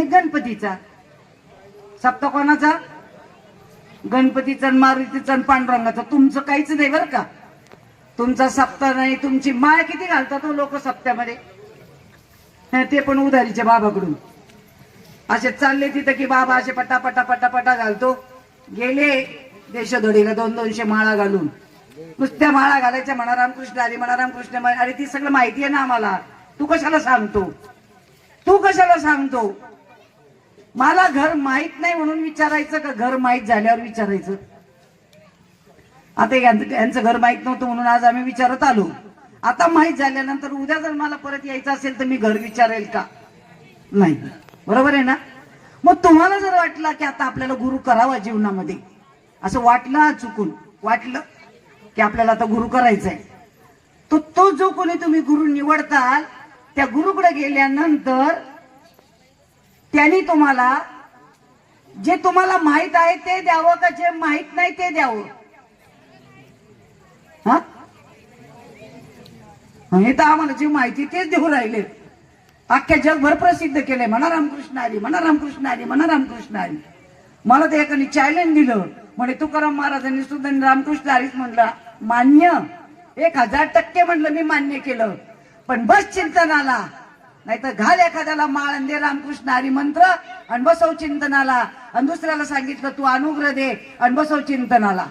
आणि गणपतीचा. सप्ता कोणाचा गणपतीचा आणि मारुतीचा पांडुरंगाचा. तुमचं काहीच नाही बरं का. तुमचा सप्ता नाही तुमची माळ किती घालतात हो लोक सप्त्यामध्ये? ते पण उधारीचे बाबाकडून. असे चालले तिथं की बाबा असे पटा पटा पटा पटा घालतो. गेले देशधोडीला दोन दोनशे माळा घालून. नुसत्या माळा घालायच्या म्हणा रामकृष्ण अरे म्हणा रामकृष्ण अरे ती सगळं माहिती आहे ना आम्हाला. तू कशाला सांगतो? तू कशाला सांगतो? मला घर माहीत नाही म्हणून विचारायचं का घर माहीत झाल्यावर विचारायचं? आता यांचं यांचं घर माहीत नव्हतं म्हणून आज आम्ही विचारत आलो. आता माहीत झाल्यानंतर उद्या जर मला परत यायचं असेल तर मी घर विचारेल का? नाही. बरोबर आहे ना? मग तुम्हाला जर वाटलं की आता आपल्याला गुरु करावा जीवनामध्ये असं वाटलं चुकून? वाटलं की आपल्याला आता गुरु करायचंय? तो तो जो कोणी तुम्ही गुरु निवडताल त्या गुरुकडे गेल्यानंतर त्यांनी तुम्हाला जे तुम्हाला माहीत आहे ते द्यावं का जे माहीत नाही ते द्यावं? हा? हे तर आम्हाला जे माहिती तेच देऊ राहिले. अख्ख्या जगभर प्रसिद्ध केलंय. म्हणा रामकृष्ण हरी म्हणा रामकृष्ण हरी म्हणा रामकृष्ण हरी मला ते एकाने चॅलेंज दिलं. म्हणे तुकाराम महाराजांनी सुद्धा रामकृष्ण हरीच म्हणला. मान्य. एक हजार टक्के म्हणलं मी मान्य केलं. पण बस चिंतनाला नाहीतर घाल एखाद्याला माळ दे रामकृष्ण हरी मंत्र आणि बसव चिंतनाला. आणि दुसऱ्याला सांगितलं तू अनुग्रह दे आणि बसव चिंतनाला.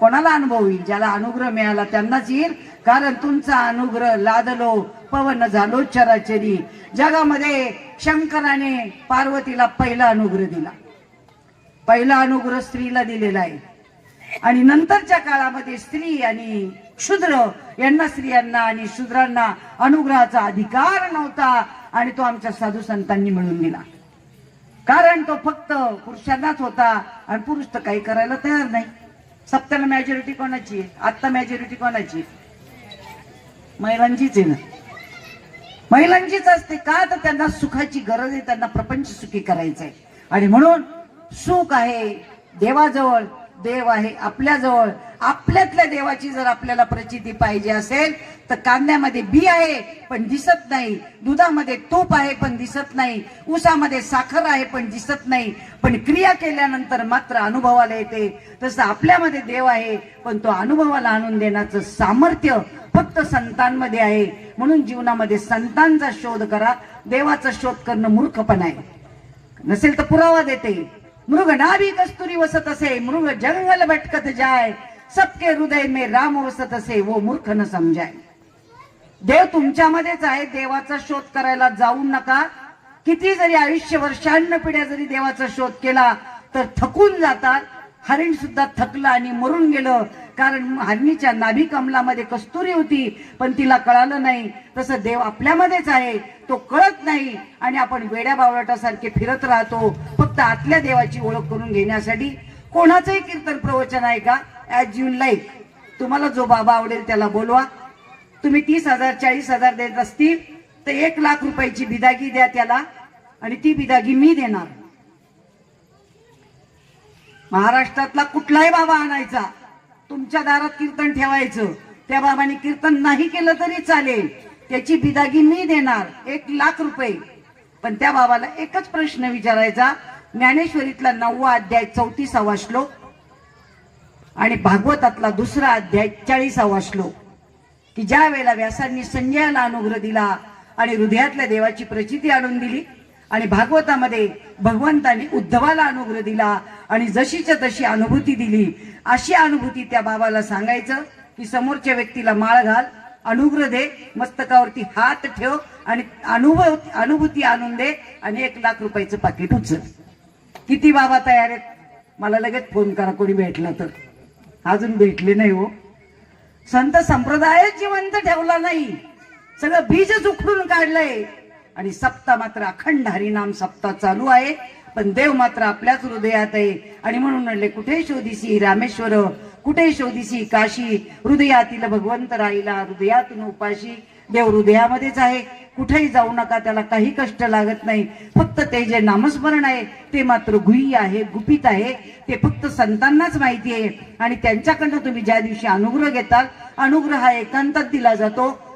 कोणाला अनुभव येईल? ज्याला अनुग्रह मिळाला त्यांनाच येईल. कारण तुमचा अनुग्रह लादलो पवन झालो चराचरी. जगामध्ये शंकराने पार्वतीला पहिला अनुग्रह दिला. पहिला अनुग्रह स्त्रीला दिलेला आहे. आणि नंतरच्या काळामध्ये स्त्री आणि शूद्र. यांना स्त्रियांना आणि शूद्रांना अनुग्रहाचा अधिकार नव्हता आणि तो आमच्या साधू संतांनी मिळून दिला. कारण तो फक्त पुरुषांनाच होता आणि पुरुष तर काही करायला तयार नाही. सप्त्याला मॅजॉरिटी कोणाची आहे? आत्ता मॅजॉरिटी कोणाची महिलांचीच आहे ना. महिलांचीच असते. का तर त्यांना सुखाची गरज आहे त्यांना प्रपंच सुखी करायचं आहे आणि म्हणून सुख आहे देवाजवळ देव आहे आपल्याजवळ. आपल्यातल्या देवाची जर आपल्याला प्रचिती पाहिजे असेल तर कांद्यामध्ये बी आहे पण दिसत नाही. दुधामध्ये तूप आहे पण दिसत नाही. ऊसामध्ये साखर आहे पण दिसत नाही. पण क्रिया केल्यानंतर मात्र अनुभवाला येते. तसं आपल्यामध्ये देव आहे पण तो अनुभवाला आणून देण्याचं सामर्थ्य फक्त संतांमध्ये आहे. म्हणून जीवनामध्ये संतांचा शोध करा. देवाचा शोध करणं मूर्खपण आहे. नसेल तर पुरावा देते. मृग नाभी कस्तुरी वसत असे मृग जंगल भटकत जाय. सबके हृदय मे राम वसत असे वो मूर्ख न समजाय. देव तुमच्यामध्येच आहे देवाचा शोध करायला जाऊ नका. किती जरी आयुष्य वर्षांन पिढ्या जरी देवाचा शोध केला तर थकून जातात. हरिण सुद्धा थकलं आणि मरून गेलं. कारण हरणीच्या नाभी कमलामध्ये कस्तुरी होती पण तिला कळालं नाही. तसं देव आपल्यामध्येच आहे तो कळत नाही. आणि आपण वेड्या बावळाटासारखे फिरत राहतो फक्त आतल्या देवाची ओळख करून घेण्यासाठी. कोणाचंही कीर्तन प्रवचन आहे का? ऍज यू लाईक तुम्हाला जो बाबा आवडेल त्याला बोलवा. तुम्ही तीस हजार चाळीस हजार देत असतील तर एक लाख रुपयाची बिदागी द्या त्याला. आणि ती बिदागी मी देणार. महाराष्ट्रातला कुठलाही बाबा आणायचा. तुमच्या दारात कीर्तन ठेवायचं. त्या बाबाने कीर्तन नाही केलं तरी चालेल. त्याची बिदागी मी देणार एक लाख रुपये. पण त्या बाबाला एकच प्रश्न विचारायचा. ज्ञानेश्वरीतला नववा अध्याय चौतीसावा श्लोक आणि भागवतातला दुसरा अध्याय चाळीसावा श्लोक. की ज्या वेळेला व्यासांनी संजयाला अनुग्रह दिला आणि हृदयातल्या देवाची प्रचिती आणून दिली आणि भागवतामध्ये भगवंताने उद्धवाला अनुग्रह दिला आणि जशीच्या तशी अनुभूती दिली. अशी अनुभूती त्या बाबाला सांगायचं की समोरच्या व्यक्तीला माळ घाल अनुग्रह दे मस्तकावरती हात ठेव आणि अनुभव अनुभूती आणून दे आणि एक लाख रुपयाचं पाकिट उचल. किती बाबा तयार आहेत? मला लगेच फोन करा कोणी भेटला तर. अजून भेटले नाही हो. संत संप्रदायच जिवंत ठेवला नाही. सगळं बीजच उखडून काढलंय. आणि सप्ता मात्र अखंड हरिनाम सप्ता चालू आहे. पण देव मात्र आपल्याच हृदयात आहे. आणि म्हणून म्हणले कुठे शोधिसी रामेश्वर? कुठे शोधिसी काशी? हृदयातील भगवंत राहिला हृदयातून उपाशी. देव हृदयामध्येच आहे. कुठेही जाऊ नका त्याला काही कष्ट लागत नाही. फक्त ते जे नामस्मरण आहे ते मात्र गुह्य आहे गुपित आहे. ते फक्त संतांनाच माहिती आहे. आणि त्यांच्याकडनं तुम्ही ज्या दिवशी अनुग्रह घेताल अनुग्रह हा एकांतात दिला जातो.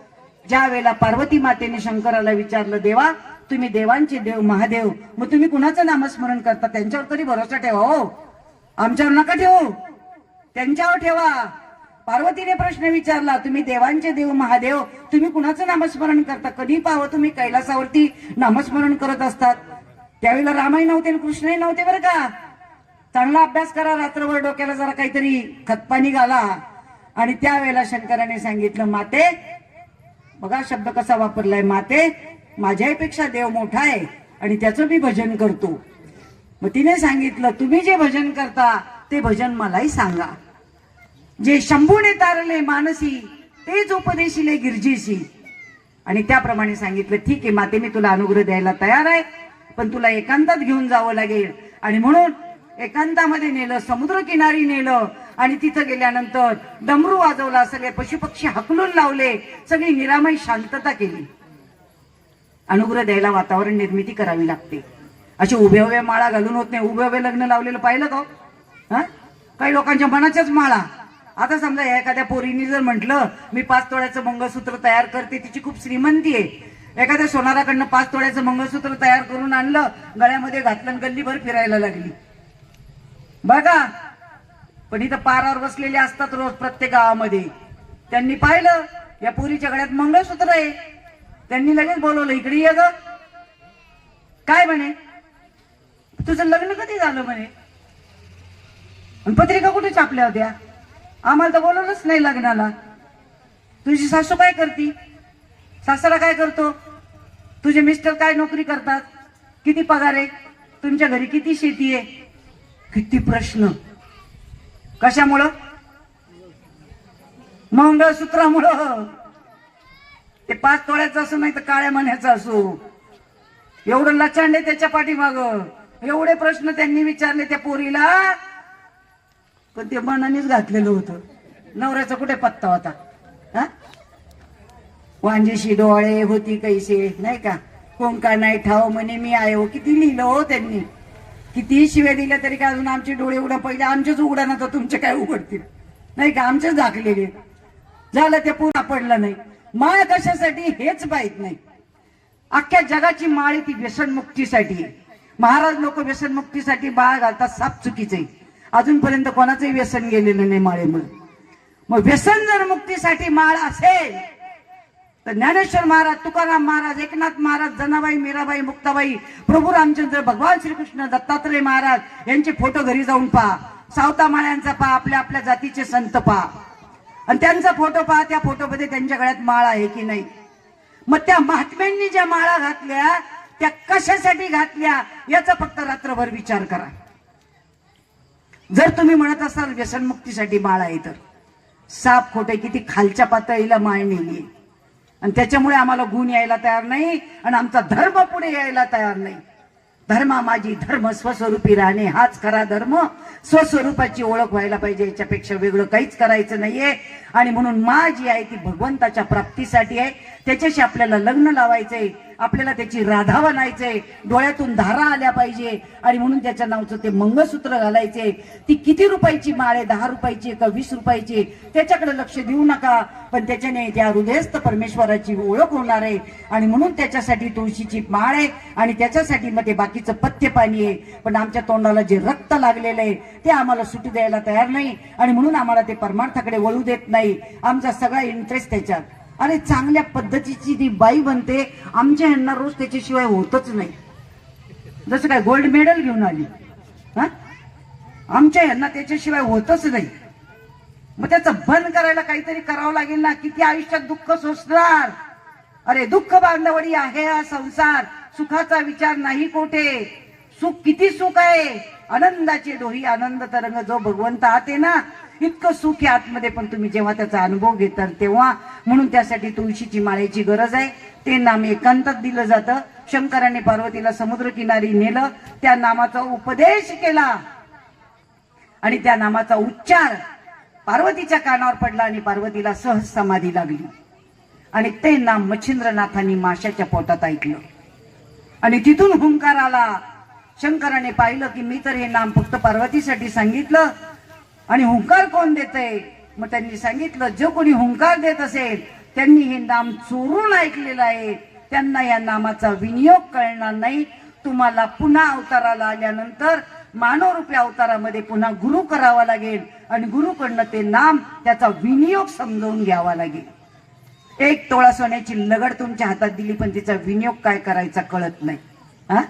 ज्या वेळेला पार्वती मातेने शंकराला विचारलं देवा तुम्ही देवांचे देव महादेव मग तुम्ही कुणाचं नामस्मरण करता? त्यांच्यावर तरी भरोसा ठेवा हो? आमच्यावर नका ठेवू. त्यांच्यावर ठेवा. पार्वतीने प्रश्न विचारला तुम्ही देवांचे देव महादेव तुम्ही कुणाचं नामस्मरण करता? कधी पाहावं तुम्ही कैलासावरती नामस्मरण करत असतात? त्यावेळेला रामाही नव्हते आणि कृष्णही नव्हते बरं का. चांगला अभ्यास करा रात्रभर डोक्याला जरा काहीतरी खतपाणी घाला. आणि त्यावेळेला शंकराने सांगितलं माते बघा शब्द कसा वापरलाय माते. माझ्यापेक्षा देव मोठा आहे आणि त्याचं मी भजन करतो. मग तिने सांगितलं तुम्ही जे भजन करता ते भजन मलाही सांगा. जे शंभूने तारले मानसी तेच उपदेशिले गिरजीशी. आणि त्याप्रमाणे सांगितलं ठीक आहे माते मी तुला अनुग्रह द्यायला तयार आहे पण तुला एकांतात घेऊन जावं लागेल. आणि म्हणून एकांतामध्ये नेलं समुद्र किनारी नेलं आणि तिथं गेल्यानंतर डमरू वाजवला सगळे पशुपक्षी हकलून लावले सगळी निरामय शांतता केली. अनुग्रह द्यायला वातावरण निर्मिती करावी लागते. अशी उभे उभ्या माळा घालून होत नाही. उभे उभे लग्न लावलेलं पाहिलं का हो? हा? काही लोकांच्या मनाच्याच माळा. आता समजा एखाद्या पोरीने जर म्हटलं मी पाच तोळ्याचं मंगळसूत्र तयार करते तिची खूप श्रीमंती आहे. एखाद्या सोनाराकडनं पाच तोळ्याचं मंगळसूत्र तयार करून आणलं गळ्यामध्ये घातलं गल्लीभर फिरायला लागली. बघा पण इथं पारावर बसलेले असतात रोज प्रत्येक गावामध्ये. त्यांनी पाहिलं या पोरीच्या गळ्यात मंगळसूत्र आहे. त्यांनी लगेच बोलवलं इकडे ये ग. काय म्हणे? तुझं लग्न कधी झालं? म्हणे. पत्रिका कुठे छापल्या होत्या? आम्हाला तर बोलवलंच नाही लग्नाला. तुझी सासू काय करती? सासरा काय करतो? तुझे मिस्टर काय नोकरी करतात? किती पगार आहे? तुमच्या घरी किती शेती आहे? किती प्रश्न. कशामुळं? मंगळसूत्रामुळं. ते पाच तोळ्याचं असो नाही तर काळ्या मण्याचं असो. एवढं लचांड आहे त्याच्या पाठीमाग. एवढे प्रश्न त्यांनी विचारले त्या पोरीला. पण ते मनानेच घातलेलं होतं. नवऱ्याचा कुठे पत्ता होता? हा? वांजेशी डोळे होती कैसे नाही का? कोणका नाही ठाव म्हणे मी आयो हो. किती लिहिलं हो त्यांनी? कितीही शिव्या दिल्या तरी काय अजून आमचे डोळे उघडा पहिले आमचेच उघडा ना तर तुमचे काय उघडतील? नाही का? आमचेच दाखलेले झालं ते पुन्हा पडलं नाही. माळ कशासाठी? हेच माहीत नाही. अख्ख्या जगाची माळ ती व्यसनमुक्तीसाठी आहे. महाराज लोक व्यसनमुक्तीसाठी बाळ घालतात साप चुकीचे अजूनपर्यंत कोणाचंही व्यसन गेलेलं नाही माळेमुळे. मग व्यसन जर मुक्तीसाठी माळ असेल तर ज्ञानेश्वर महाराज तुकाराम महाराज एकनाथ महाराज जनाबाई मीराबाई मुक्ताबाई प्रभू रामचंद्र भगवान श्रीकृष्ण दत्तात्रय महाराज यांचे फोटो घरी जाऊन पहा. सावता माळ्यांचा पहा आपल्या आपल्या जातीचे संत पहा. आणि त्यांचा फोटो पहा त्या फोटोमध्ये त्यांच्या गळ्यात माळ आहे की नाही? मग त्या महात्म्यांनी ज्या माळा घातल्या त्या कशासाठी घातल्या याचा फक्त रात्रभर विचार करा. जर तुम्ही म्हणत असाल व्यसनमुक्तीसाठी माळ आहे तर. साप खोटे किती खालच्या पातळीला माळ नेली आणि त्याच्यामुळे आम्हाला गुण यायला तयार नाही आणि आमचा धर्म पुढे यायला तयार नाही. धर्मा माझी धर्म स्वस्वरूपी राहणे हाच खरा धर्म. स्वस्वरूपाची ओळख व्हायला पाहिजे याच्यापेक्षा वेगळं काहीच करायचं नाहीये. आणि म्हणून मा जी आहे ती भगवंताच्या प्राप्तीसाठी आहे. त्याच्याशी आपल्याला लग्न लावायचंय. आपल्याला त्याची राधा बनायचंय डोळ्यातून धारा आल्या पाहिजे. आणि म्हणून त्याच्या नावचं ते मंगळसूत्र घालायचे. ती किती रुपयाची माळ आहे? दहा रुपयाची का वीस रुपयाची त्याच्याकडे लक्ष देऊ नका. पण त्याच्याने त्या हृदयस्थ परमेश्वराची ओळख होणार आहे. आणि म्हणून त्याच्यासाठी तुळशीची माळ आहे. आणि त्याच्यासाठी मग ते बाकीचं पथ्य पाणी आहे. पण आमच्या तोंडाला जे रक्त लागलेलं आहे ते आम्हाला सुटू द्यायला तयार नाही. आणि म्हणून आम्हाला ते परमार्थाकडे वळू देत नाही. आमचा सगळा इंटरेस्ट त्याच्यात. अरे चांगल्या पद्धतीची ती बाई बनते. आमच्या यांना रोज त्याच्याशिवाय होतच नाही. जसं काय गोल्ड मेडल घेऊन आली. हा? आमच्या यांना त्याच्याशिवाय होतच नाही. मग त्याचं बंद करायला काहीतरी करावं लागेल ना किती आयुष्यात दुःख सोसणार. अरे दुःख बांधवडी आहे हा संसार. सुखाचा विचार नाही कोठे. सुख किती सुख आहे. आनंदाचे डोही आनंद तरंग जो भगवंत आत आहे ना इतकं सुख आहे आतमध्ये पण तुम्ही जेव्हा त्याचा अनुभव घेताल तेव्हा म्हणून त्यासाठी तुळशीची माळेची गरज आहे. ते नाम एकांतात दिलं जातं. शंकराने पार्वतीला समुद्र किनारी नेलं. त्या नामाचा उपदेश केला. आणि त्या नामाचा उच्चार पार्वतीच्या कानावर पडला आणि पार्वतीला सहज समाधी लागली. आणि ते नाम मच्छिंद्रनाथांनी माशाच्या पोटात ऐकलं. आणि तिथून हुंकार आला. शंकराने पाहिलं की मी तर हे नाम फक्त पार्वतीसाठी सांगितलं. आणि हुंकार कोण देतय? मग त्यांनी सांगितलं जो कोणी हुंकार देत असेल त्यांनी हे नाम चोरून ऐकलेलं आहे. त्यांना या नामाचा विनियोग कळणार नाही. तुम्हाला पुन्हा अवताराला आल्यानंतर मानवरूपी अवतारामध्ये पुन्हा गुरु करावा लागेल आणि गुरुकडनं ते नाम त्याचा विनियोग समजावून घ्यावा लागेल. एक तोळा सोन्याची लगड तुमच्या हातात दिली पण तिचा विनियोग काय करायचा कळत नाही. हा?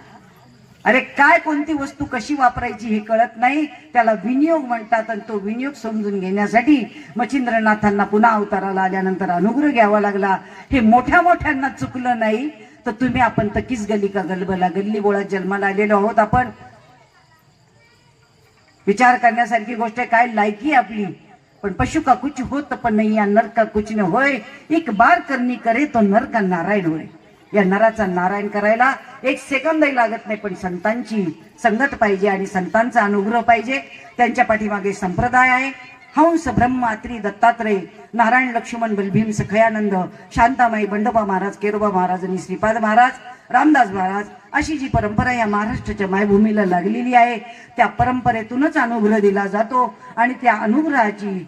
अरे काय कोणती वस्तू कशी वापरायची हे कळत नाही. त्याला विनियोग म्हणतात आणि तो विनियोग समजून घेण्यासाठी मच्छिंद्रनाथांना पुन्हा अवताराला आल्यानंतर अनुग्रह घ्यावा लागला. हे मोठ्या मोठ्यांना चुकलं नाही. तर तुम्ही आपण तकीच गली का गलबला गल्ली बोळात जन्माला आलेलो आहोत आपण. विचार करण्यासारखी गोष्ट आहे काय लायकी आपली? पण पशु का कुछ होत पण नाही या नर का कुछ न होय. एक बार करणी करे तो नर का नारायण होय. या नराचा नारायण करायला एक सेकंदही लागत नाही पण संतांची संगत पाहिजे आणि संतांचा अनुग्रह पाहिजे. त्यांच्या पाठीमागे संप्रदाय आहे. हंस ब्रह्मात्री दत्तात्रय नारायण लक्ष्मण बलभीम सखयानंद शांतामाई बंडोबा महाराज केरोबा महाराज आणि श्रीपाद महाराज रामदास महाराज अशी जी परंपरा या महाराष्ट्राच्या मायभूमीला लागलेली आहे त्या परंपरेतूनच अनुग्रह दिला जातो आणि त्या अनुग्रहाची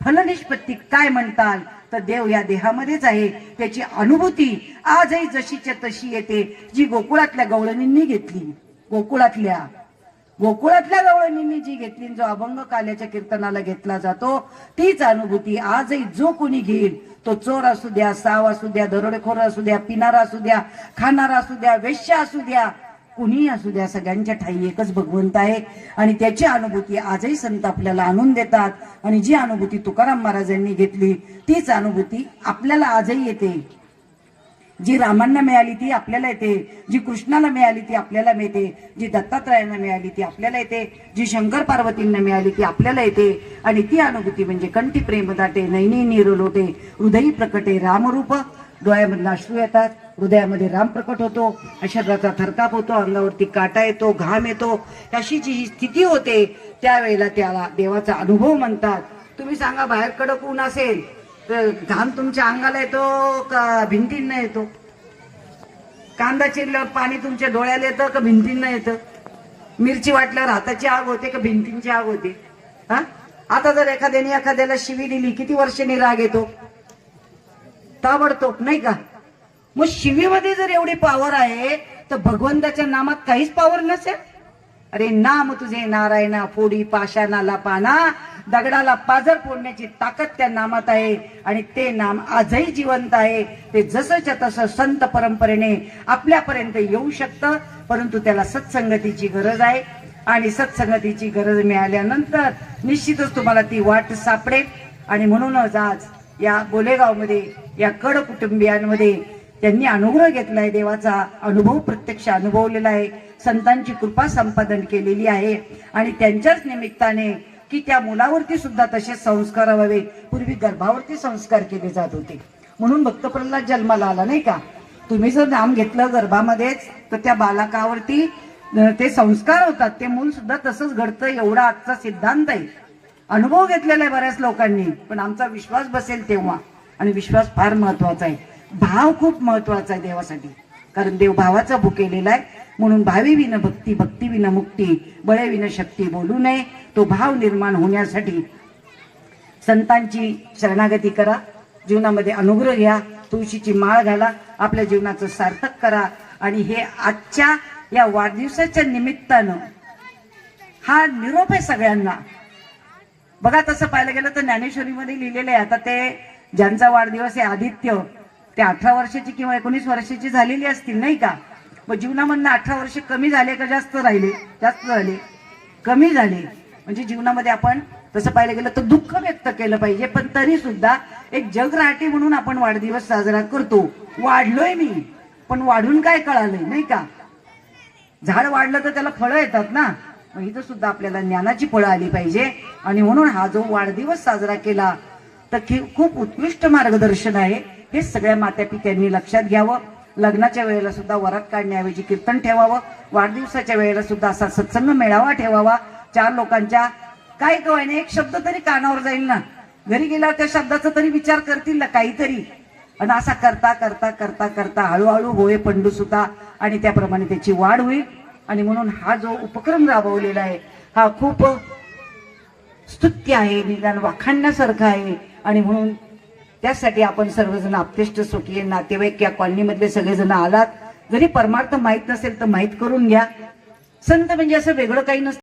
फलनिष्पत्ती काय म्हणतात तर देव या देहामध्येच आहे. त्याची अनुभूती आजही जशीच्या तशी येते जी गोकुळातल्या गवळणींनी घेतली. गोकुळातल्या गोकुळातल्या गवळणींनी जी घेतली जो अभंग काल्याच्या कीर्तनाला घेतला जातो तीच अनुभूती आजही जो कोणी घेईल तो चोर असू द्या साव असू द्या दरोडेखोर असू द्या पिणारा असू द्या खाणारा असू द्या वेश्य असू द्या कुणीही असू द्या सगळ्यांच्या ठाई एकच भगवंत आहे. आणि त्याची अनुभूती आजही संत आपल्याला आणून देतात. आणि जी अनुभूती तुकाराम महाराजांनी घेतली तीच अनुभूती आपल्याला आजही येते. जी रामांना मिळाली ती आपल्याला येते. जी कृष्णाला मिळाली ती आपल्याला मिळते. जी दत्तात्रयांना मिळाली ती आपल्याला येते. जी शंकर पार्वतींना मिळाली ती आपल्याला येते. आणि ती अनुभूती म्हणजे कंठी प्रेम दाटे नैनी निरलोटे हृदयी प्रकटे रामरूप डोळ्यामधला अश्रू येतात. हृदयामध्ये राम प्रकट होतो शरीराचा थरकाप होतो अंगावरती काटा येतो घाम येतो. अशी जी ही स्थिती होते त्यावेळेला त्याला देवाचा अनुभव म्हणतात. तुम्ही सांगा बाहेर कडक ऊन असेल तर घाम तुमच्या अंगाला येतो का भिंतींना येतो? कांदा चिरल्यावर पाणी तुमच्या डोळ्याला येतं का भिंतींना येतं? मिरची वाटल्यावर हाताची आग होते का भिंतींची आग होते? हा? आता जर एखाद्याने एखाद्याला शिवी दिली किती वर्षांनी राग येतो? ताबडतोब नाही का? मग शिवीमध्ये जर एवढी पावर आहे तर भगवंताच्या नामात काहीच पावर नसेल. अरे नाम तुझे नारायणा फोडी पाषाणाला पाना दगडाला पाजर फोडण्याची ताकद त्या नामात आहे. आणि ते नाम आजही जिवंत आहे. ते जसंच्या तसं संत परंपरेने आपल्यापर्यंत येऊ शकतं परंतु त्याला सत्संगतीची गरज आहे. आणि सत्संगतीची गरज मिळाल्यानंतर निश्चितच तुम्हाला ती वाट सापडेल. आणि म्हणूनच आज या बोलेगावमध्ये या कड कुटुंबियांमध्ये त्यांनी अनुग्रह घेतलाय देवाचा अनुभव प्रत्यक्ष अनुभवलेला आहे. संतांची कृपा संपादन केलेली आहे. आणि त्यांच्याच निमित्ताने की त्या मुलावरती सुद्धा तसे संस्कार व्हावे. पूर्वी गर्भावरती संस्कार केले जात होते. म्हणून भक्त प्रल्हाद जन्माला आला नाही का? तुम्ही जर नाम घेतलं गर्भामध्येच तर त्या बालकावरती ते संस्कार होतात. ते मूल सुद्धा तसंच घडतं एवढा आजचा सिद्धांत आहे. अनुभव घेतलेला आहे बऱ्याच लोकांनी पण आमचा विश्वास बसेल तेव्हा. आणि विश्वास फार महत्त्वाचा आहे. भाव खूप महत्त्वाचा आहे देवासाठी. कारण देव भावाचा भुकेलेला आहे. म्हणून भावी विन भक्ती भक्ती विन मुक्ती बळे विन शक्ती बोलू नये. तो भाव निर्माण होण्यासाठी संतांची शरणागती करा. जीवनामध्ये अनुग्रह घ्या. तुळशीची माळ घाला. आपल्या जीवनाचं सार्थक करा. आणि हे आजच्या या वाढदिवसाच्या निमित्तानं हा निरोप आहे सगळ्यांना. बघा तसं पाहायला गेलं तर ज्ञानेश्वरीमध्ये लिहिलेलं आहे. आता ते ज्यांचा वाढदिवस आहे आदित्य ते अठरा वर्षाची किंवा एकोणीस वर्षाची झालेली असतील नाही का? मग जीवनामधनं अठरा वर्ष कमी झाले का जास्त राहिले? जास्त झाले. कमी झाले. म्हणजे जीवनामध्ये आपण तसं पाहायला गेलं तर दुःख व्यक्त केलं पाहिजे पण तरी सुद्धा एक जगराटी म्हणून आपण वाढदिवस साजरा करतो. वाढलोय मी पण वाढून काय कळालंय नाही का? झाड वाढलं तर त्याला फळं येतात ना? मग इथं सुद्धा आपल्याला ज्ञानाची फळं आली पाहिजे. आणि म्हणून हा जो वाढदिवस साजरा केला तर खूप उत्कृष्ट मार्गदर्शन आहे. हे सगळ्या मात्या पित्यांनी लक्षात घ्यावं. लग्नाच्या वेळेला सुद्धा वरात काढण्याऐवजी कीर्तन ठेवावं. वाढदिवसाच्या वेळेला सुद्धा असा सत्संग मेळावा ठेवावा. चार लोकांच्या काय कवायने एक शब्द तरी कानावर जाईल ना. घरी गेल्यावर त्या शब्दाचा तरी विचार करतील ना काहीतरी. आणि असा करता करता करता करता हळूहळू होय पंडू सुद्धा आणि त्याप्रमाणे त्याची वाढ होईल. आणि म्हणून हा जो उपक्रम राबवलेला आहे हा खूप स्तुत्य आहे निदान वाखाणण्यासारखा आहे. आणि म्हणून त्यासाठी आपण सर्वजण आपतेष्ट सुटले नातेवाईक या कॉलनीमधले सगळेजण आलात. जरी परमार्थ माहीत नसेल तर माहीत करून घ्या. संत म्हणजे असं वेगळं काही नसतं.